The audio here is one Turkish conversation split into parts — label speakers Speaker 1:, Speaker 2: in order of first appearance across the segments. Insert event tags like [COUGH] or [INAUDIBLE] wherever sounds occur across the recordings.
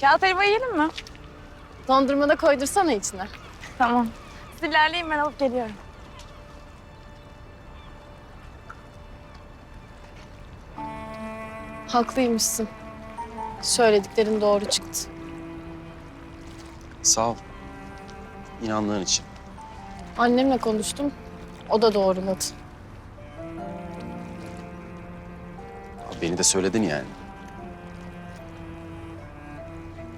Speaker 1: Kağıt helva yiyelim mi?
Speaker 2: Dondurma da koydursana içine.
Speaker 1: Tamam. Siz ilerleyin ben alıp geliyorum.
Speaker 2: Haklıymışsın. Söylediklerin doğru çıktı.
Speaker 3: Sağ ol. İnandığın için.
Speaker 2: Annemle konuştum. O da doğruladı.
Speaker 3: Beni de söyledin yani.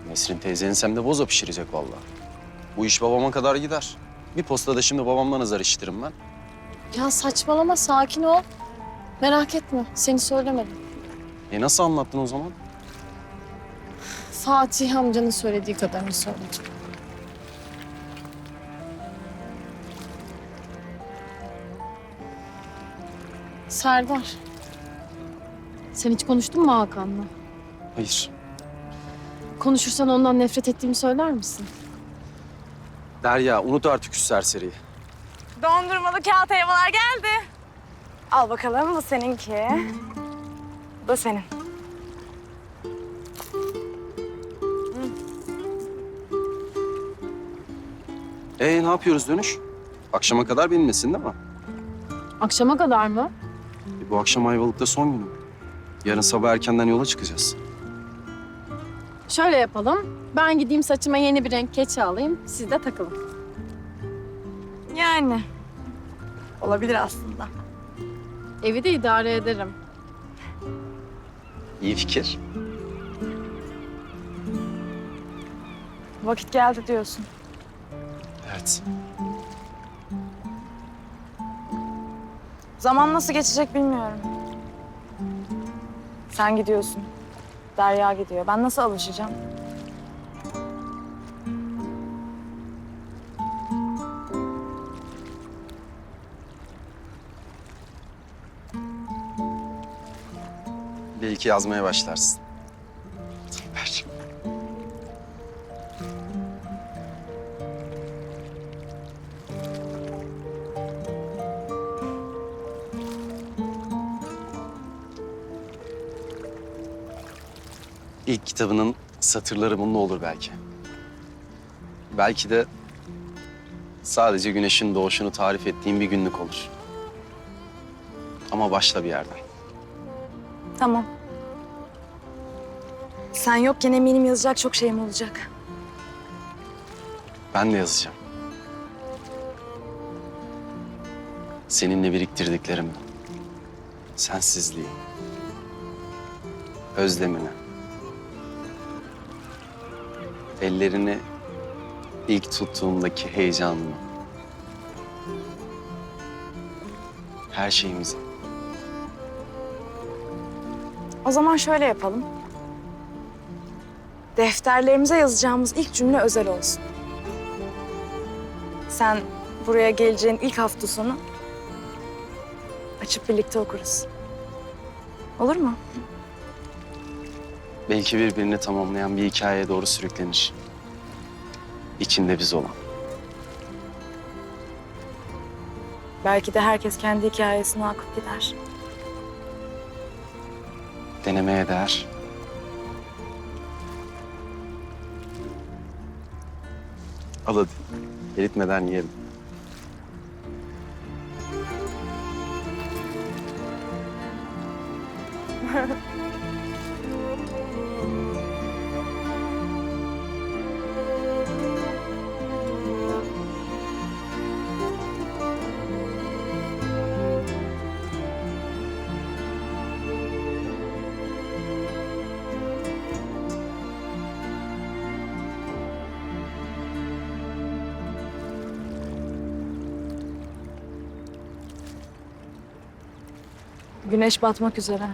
Speaker 3: Nesrin teyzenin sem de boza pişirecek vallahi. Bu iş babama kadar gider. Bir postada şimdi babamdan azar işitirim ben.
Speaker 2: Ya saçmalama sakin ol. Merak etme seni söylemedim.
Speaker 3: E nasıl anlattın o zaman?
Speaker 2: Fatih amcanın söylediği kadarını söyledim. Serdar. Sen hiç konuştun mu Hakan'la?
Speaker 3: Hayır.
Speaker 2: Konuşursan ondan nefret ettiğimi söyler misin?
Speaker 3: Derya unut artık şu serseriyi.
Speaker 1: Dondurmalı kağıt helvalar geldi. Al bakalım bu seninki. Bu da senin.
Speaker 3: E ne yapıyoruz dönüş? Akşama kadar benimlesin değil mi?
Speaker 2: Akşama kadar mı?
Speaker 3: E, bu akşam Ayvalık'ta son günüm. Yarın sabah erkenden yola çıkacağız.
Speaker 2: Şöyle yapalım. Ben gideyim saçıma yeni bir renk keçe alayım. Siz de takılın.
Speaker 1: Yani. Olabilir aslında.
Speaker 2: Evi de idare ederim.
Speaker 3: İyi fikir.
Speaker 1: Vakit geldi diyorsun.
Speaker 3: Evet.
Speaker 1: Zaman nasıl geçecek bilmiyorum. Sen gidiyorsun. Derya gidiyor. Ben nasıl alışacağım?
Speaker 3: Belki yazmaya başlarsın. İlk kitabının satırları bununla olur belki. Belki de sadece güneşin doğuşunu tarif ettiğim bir günlük olur. Ama başla bir yerden.
Speaker 1: Tamam. Sen yokken eminim yazacak çok şeyim olacak.
Speaker 3: Ben de yazacağım. Seninle biriktirdiklerimi, sensizliği, özlemini, ellerini ilk tuttuğumdaki heyecanını, her şeyimizi.
Speaker 1: O zaman şöyle yapalım. Defterlerimize yazacağımız ilk cümle özel olsun. Sen buraya geleceğin ilk hafta sonu açıp birlikte okuruz. Olur mu?
Speaker 3: Belki birbirini tamamlayan bir hikayeye doğru sürüklenir. İçinde biz olan.
Speaker 1: Belki de herkes kendi hikayesini akıp gider.
Speaker 3: Denemeye değer. Al hadi. Eritmeden yiyelim. [LAUGHS]
Speaker 1: Güneş batmak üzere.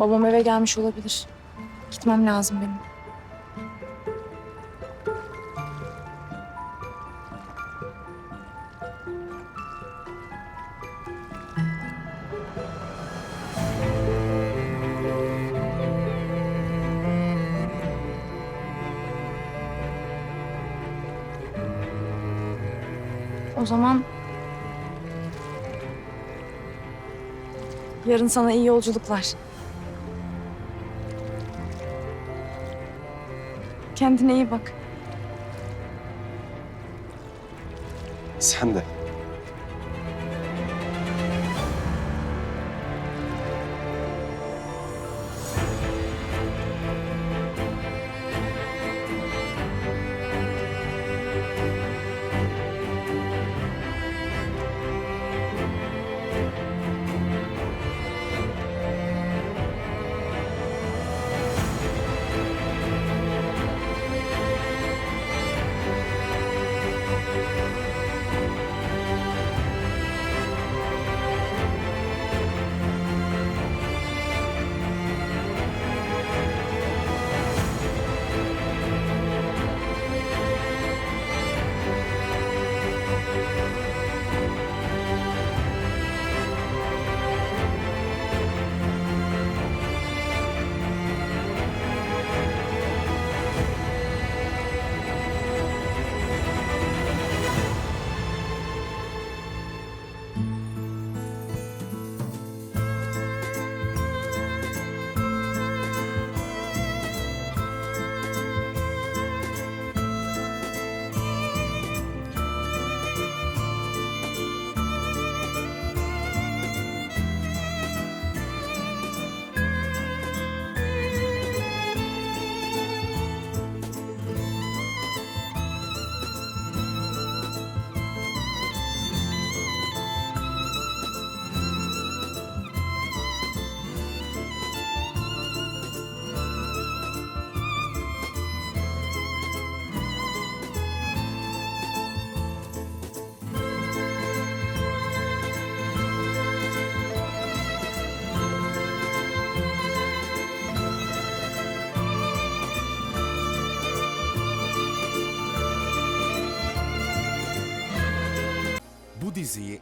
Speaker 1: Babam eve gelmiş olabilir. Gitmem lazım benim. O zaman yarın sana iyi yolculuklar. Kendine iyi bak.
Speaker 3: Sen de.